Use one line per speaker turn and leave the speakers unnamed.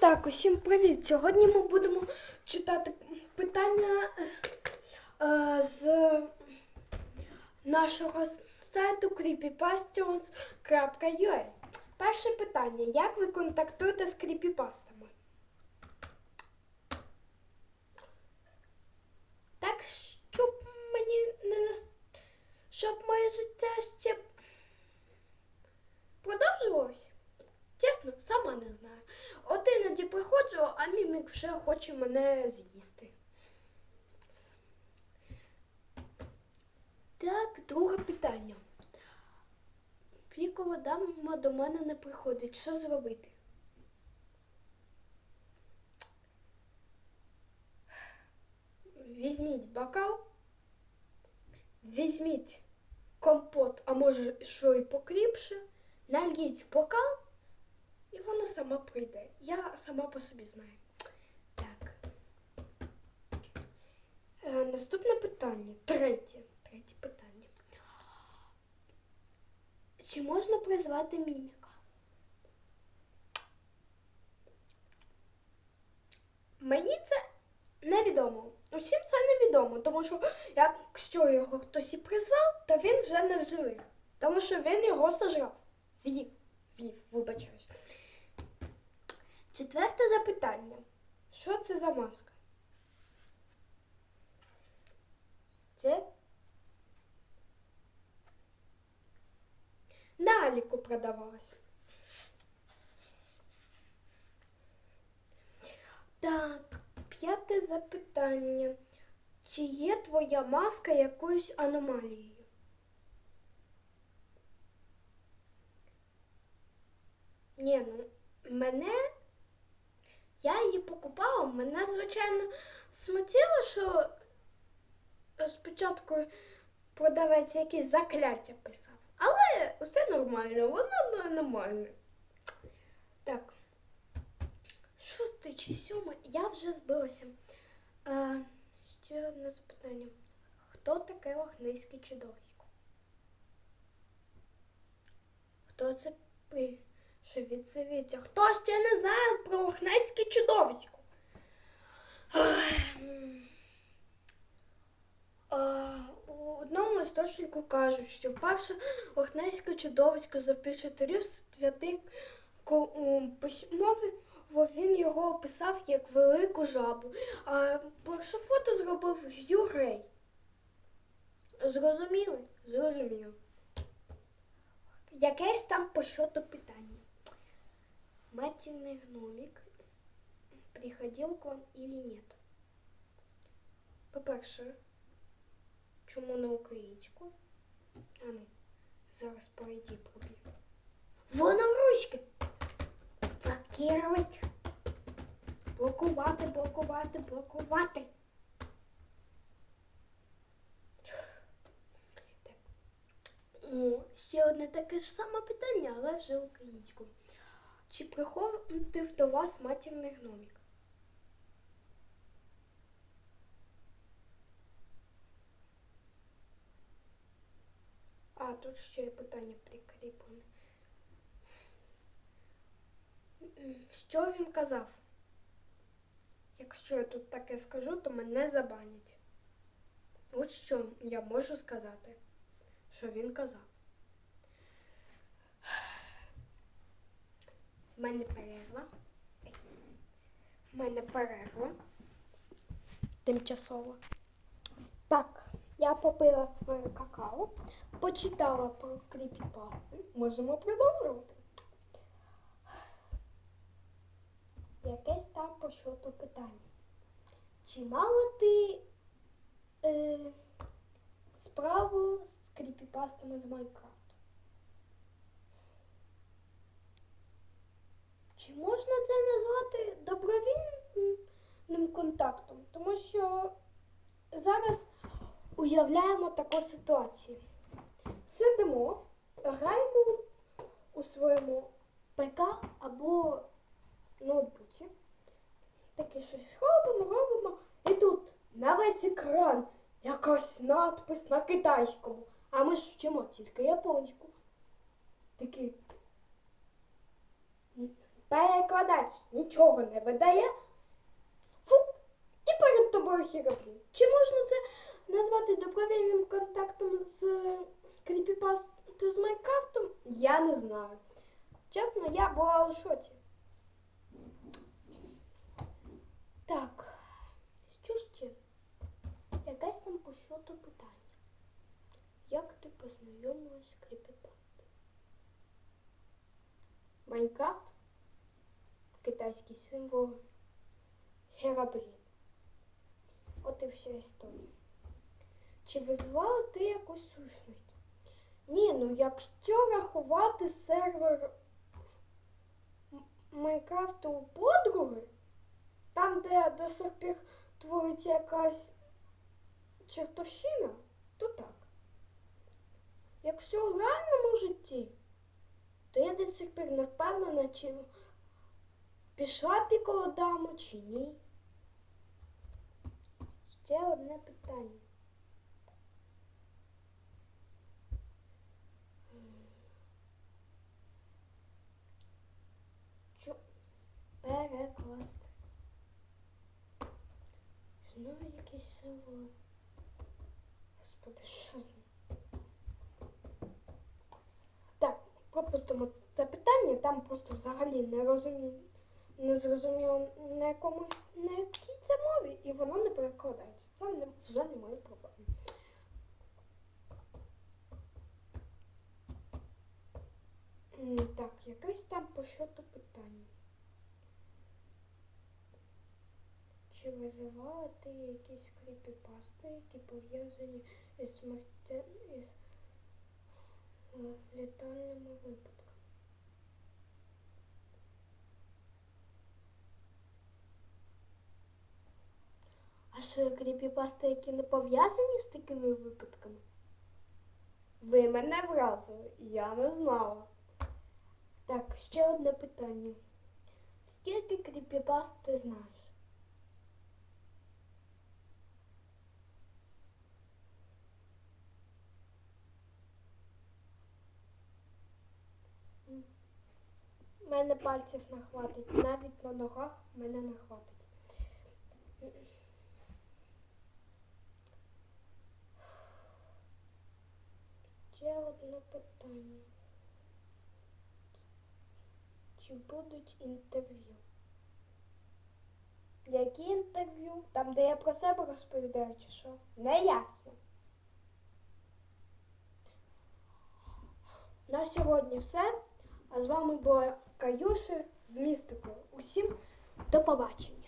так, усім привіт! Сьогодні ми будемо читати питання е, з нашого сайту creepypastions.ua. Перше питання. Як ви контактуєте з кріпіпастами? Так, щоб мені не щоб моє життя ще продовжувалось? Чесно, сама не знаю. От іноді приходжу, а мімік вже хоче мене з'їсти. Так, друге питання. Пікова дама до мене не приходить. Що зробити? Візьміть бокал, візьміть компот, а може що і покріпше, нальють в бокал і вона сама прийде. Я сама по собі знаю. Так. Е, наступне питання. Третє. Третє питання. Чи можна призвати міміка? Мені це невідомо. Усім це невідомо, тому що якщо його хтось і призвав, то він вже не вживий. Тому що він його сожрав. З'їв. З'їв, вибачаюсь. Четверте запитання. Що це за маска? Це на продавалася. Так, п'яте запитання. Чи є твоя маска якоюсь аномалією? Ні, ну мене я її покупала. Мене, звичайно, смутило, що спочатку продавець якісь закляття писав. Але все нормально, воно нормально. Так. Шостий чи сьомий, я вже збилася. А, ще одне запитання. Хто таке лохнейське чудовисько? Хто це пише відзовіться? Хто ще не знає про лохнейське чудовисько? У одному істочнику кажуть, що вперше лохнейське чудовисько завпечатлів святий ко- у письмові, бо він його описав як велику жабу. А перше фото зробив Юрей. Зрозуміли? Зрозуміло. Якесь там по щодо питання. Матиный гномик приходил к вам или нет? По-перше, чому на українську? А ну, зараз пройди проб'ю. Воно ручки! Блокировать. Блокувати, блокувати, блокувати. Так. О, ще одне таке ж саме питання, але вже українською. Чи приходив до вас матірний гномік? А, тут ще є питання прикріплене. Що він казав? Якщо я тут таке скажу, то мене забанять. От що я можу сказати, що він казав. В мене перерва. В мене перерва. Тимчасово. Так, я попила своє какао, почитала про кріпіпасти. Можемо продовжувати. Якесь там по щоту питання. Чи мала ти е, справу з кріпіпастами з Майнкрафту? Чи можна це назвати добровільним контактом? Тому що зараз уявляємо таку ситуацію. Сидимо, граємо у своєму ПК або ноутбуці. Таке щось робимо, робимо. І тут на весь екран якась надпис на китайському. А ми ж вчимо тільки японську. Такі. Перекладач нічого не видає. Фу, і перед тобою хіроплін. Чи можна це назвати добровільним контактом з е, кріпіпастою з Майнкрафтом? Я не знаю. Чесно, я була у шоці. Так, що ще? Якесь там по питання. Як ти познайомилась з кріпіпастою? Майнкрафт? Китайський символ. Хераблін. От і вся історія. Чи визвала ти якусь сущність? Ні, ну якщо рахувати сервер Майнкрафту у подруги, там, де до сих пір твориться якась чертовщина, то так. Якщо в реальному житті, то я до сих пір не впевнена, чи пішла піколодаму чи ні. Ще одне питання. Чо перекласти? Знову якісь символи. Господи, що з ним? Так, пропустимо це питання, там просто взагалі не розумію, не зрозуміло на якому на якій це мові, і воно не перекладається. Це не, вже не мої проблеми. Так, якесь там по щоту питання. Чи визивала ти якісь кріпіпасти, які пов'язані із смертя... із е, літальними випадками? Що кріпіпасти, які не пов'язані з такими випадками? Ви мене вразили, я не знала. Так, ще одне питання. Скільки кріпіпаст ти знаєш? М. Мене пальців не хватить, навіть на ногах мене не хватить. М. Ще одне питання. Чи будуть інтерв'ю? Які інтерв'ю? Там, де я про себе розповідаю, чи що? Не ясно. На сьогодні все. А з вами була Каюша з містикою. Усім до побачення.